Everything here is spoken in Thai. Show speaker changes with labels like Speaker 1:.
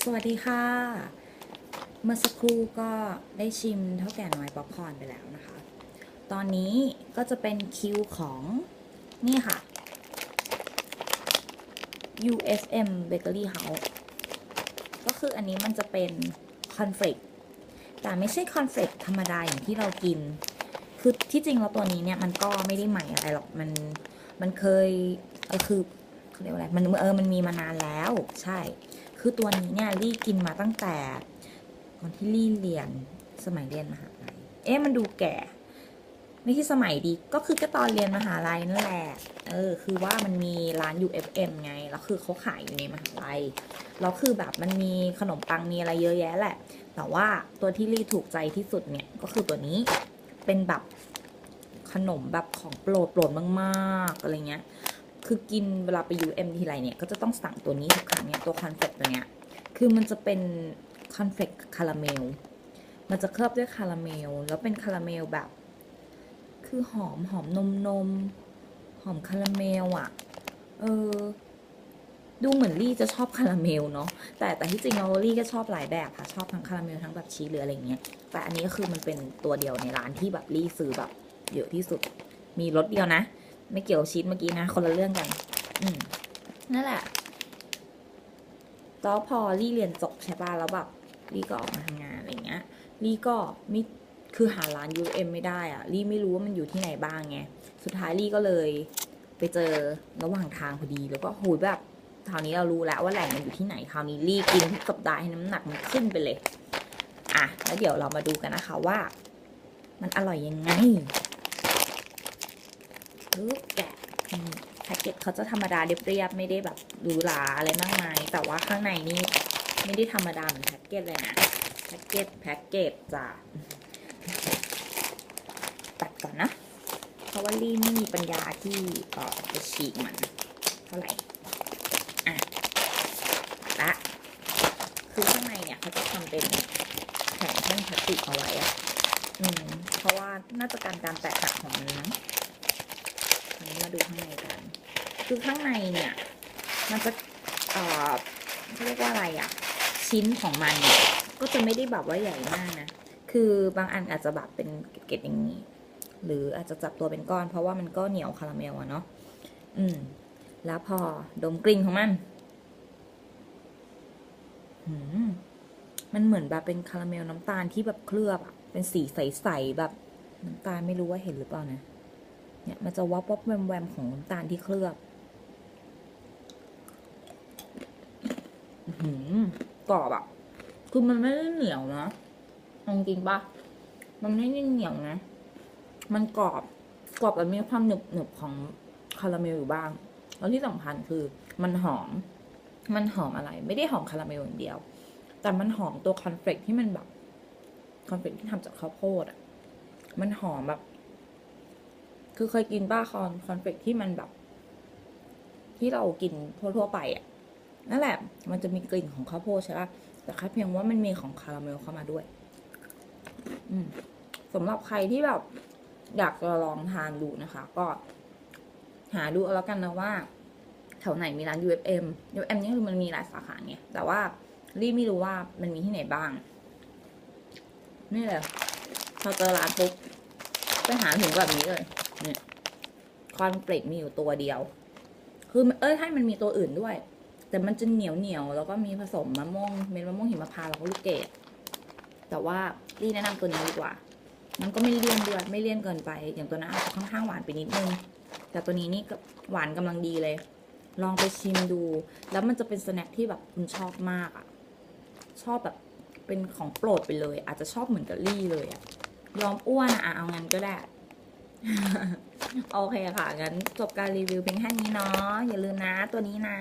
Speaker 1: สวัสดีค่ะ เมื่อสักครู่ก็ได้ชิมเท่าแก่น้อยป๊อปคอร์นไปแล้วนะคะ ตอนนี้ก็จะเป็นคิวของนี่ค่ะ USM Bakery House ก็คืออันนี้มันจะเป็นคอนเฟลกแต่ไม่ใช่คอนเฟลกธรรมดาอย่างที่เรากิน คือที่จริงแล้วตัวนี้เนี่ยมันก็ไม่ได้ใหม่อะไรหรอก มันมันเคยเออคือเขาเรียกว่าอะไร มันเออ มันมีมานานแล้ว ใช่ คือตัวนี้เนี่ยลี่กินมาตั้งแต่ตอนที่ลี่เรียนสมัยเรียนมหาลัย เอ๊ะมันดูแก่ ไม่ใช่สมัยดี ก็คือก็ตอนเรียนมหาลัยนั่นแหละ เออ คือว่ามันมีร้าน UFM ไง แล้วคือเขาขายอยู่ในมหาลัย แล้วคือแบบมันมีขนมปังมีอะไรเยอะแยะแหละ แต่ว่าตัวที่ลี่ถูกใจที่สุดเนี่ยก็คือตัวนี้ เป็นแบบขนมแบบของโปรดโปรดมาก ๆ อะไรเงี้ย คือกินเวลาไป UM ทีไรเนี่ย ก็จะต้องสั่งตัวนี้ทุกครั้งเนี่ยตัวคอนเฟกตัวเนี้ย คือมันจะเป็นคอนเฟกคาราเมล มันจะเคลือบด้วยคาราเมล แล้วเป็นคาราเมลแบบ คือหอมหอมนมนมหอมคาราเมลอะ่ะ เออ ดูเหมือนลี่จะชอบคาราเมลเนาะ แต่แต่ที่จริงเราลี่ก็ชอบหลายแบบค่ะ ชอบทั้งคาราเมลทั้งแบบชีสหรืออะไรเงี้ย แต่อันนี้ก็คือมันเป็นตัวเดียวในร้านที่แบบลี่ซื้อแบบเยอะที่สุด มีรสเดียวนะ ไม่เกี่ยวกับชีสเมื่อกี้นะ คนละเรื่องกัน อืมนั่นแหละแล้วพอลี่เรียนจบใช่ป่ะแล้วแบบลี่ก็ออกมาทำงานอะไรเงี้ยลี่ก็ไมิคือหาร้าน UM ไม่ได้อะลี่ไม่รู้ว่ามันอยู่ที่ไหนบ้างไงสุดท้ายลี่ก็เลย ไปเจอระหว่างทางพอดีแล้วก็โหยแบบคราวนี้เรารู้แล้วว่าแหล่งมันอยู่ที่ไหนคราวนี้ลี่กินทุกสัปดาห์ให้น้ำหนักมันขึ้นไปเลย อะแล้วเดี๋ยวเรามาดูกันนะคะว่า มันอร่อยยังไง ปึ๊บแกะแพ็กเกจเขาจะธรรมดาเรียบๆไม่ได้แบบหรูหราอะไรมากมาย แต่ว่าข้างในนี่ไม่ได้ธรรมดาเหมือนแพ็กเกจเลยนะแพ็กเกจแพ็กเกจจ้ะตัดก่อนนะ เพราะว่าลี่ไม่มีปัญญาที่จะฉีกมันเท่าไหร่อะละคือข้างในเนี่ยเขาจะทำเป็นแผ่นแท่งพลาสติกเอาไว้อะอืมเพราะว่าน่าจะการการแตกหักของมันนะ ดูข้างในกัน คือข้างในเนี่ย มันจะเอ่อเขาเรียกว่าอะไรอะชิ้นของมันเนี่ยก็จะไม่ได้แบบว่าใหญ่มากนะ คือบางอันอาจจะแบบเป็นเกล็ดอย่างนี้ หรืออาจจะจับตัวเป็นก้อน เพราะว่ามันก็เหนียวคาราเมลอะเนาะ อืม แล้วพอดมกลิ่นของมันหืมมันเหมือนแบบเป็นคาราเมลน้ำตาลที่แบบเคลือบอะเป็นสีใสๆแบบน้ำตาลไม่รู้ว่าเห็นหรือเปล่านะ เนี่ยมันจะวับวับแวมแวมของน้ำตาลที่เคลือบหือกรอบอะคือมันไม่ได้เหนียวนะเอาจริงปะมันไม่ได้เหนียวนะ มันกรอบ กรอบแต่มีความหนึบหนึบของคาราเมลอยู่บ้าง แล้วที่สำคัญคือมันหอม มันหอมอะไร ไม่ได้หอมคาราเมลอย่างเดียว แต่มันหอมตัวคอนเฟลกที่มันแบบ คอนเฟลกที่ทำจากข้าวโพดอะมันหอมแบบ คือเคยกินบ้าคอนคอนเฟกที่มันแบบ ที่เรากินทั่วๆไปอะนั่นแหละ มันจะมีกลิ่นของข้าวโพดใช่ปะแต่แค่เพียงว่ามันมีของคาราเมลเข้ามาด้วย อืมสำหรับใครที่แบบ อยากจะลองทานดูนะคะ ก็ หาดูเอาแล้วกันนะว่าแถวไหนมีร้าน UFM UFM นี่คือมันมีหลายสาขาไงแต่ว่ารีไม่รู้ว่ามันมีที่ไหนบ้าง นี่เลยพอเจอร้านปุ๊บไปหาถึงแบบนี้เลย เนี่ยคอนเฟลกมีอยู่ตัวเดียว คือเอ้ยให้มันมีตัวอื่นด้วย แต่มันจะเหนียวเหนียวแล้วก็มีผสมมะม่วงเม็ดมะม่วงหิมพานต์แล้วก็ลูกเกดแต่ว่ารีแนะนำตัวนี้ดีกว่า มันก็ไม่เลี่ยนด้วย ไม่เลี่ยนเกินไป อย่างตัวนั้นอาจจะค่อนข้างหวานไปนิดนึง แต่ตัวนี้นี่หวานกำลังดีเลย ลองไปชิมดู แล้วมันจะเป็นสแน็คที่แบบคุณชอบมากอะ ชอบแบบเป็นของโปรดไปเลย อาจจะชอบเหมือนกับลี่เลยอะ ยอมอ้วนอะเอางั้นก็ได้ โอเคค่ะ งั้นจบการรีวิวเพียงแค่นี้เนาะอย่าลืมนะตัวนี้นะ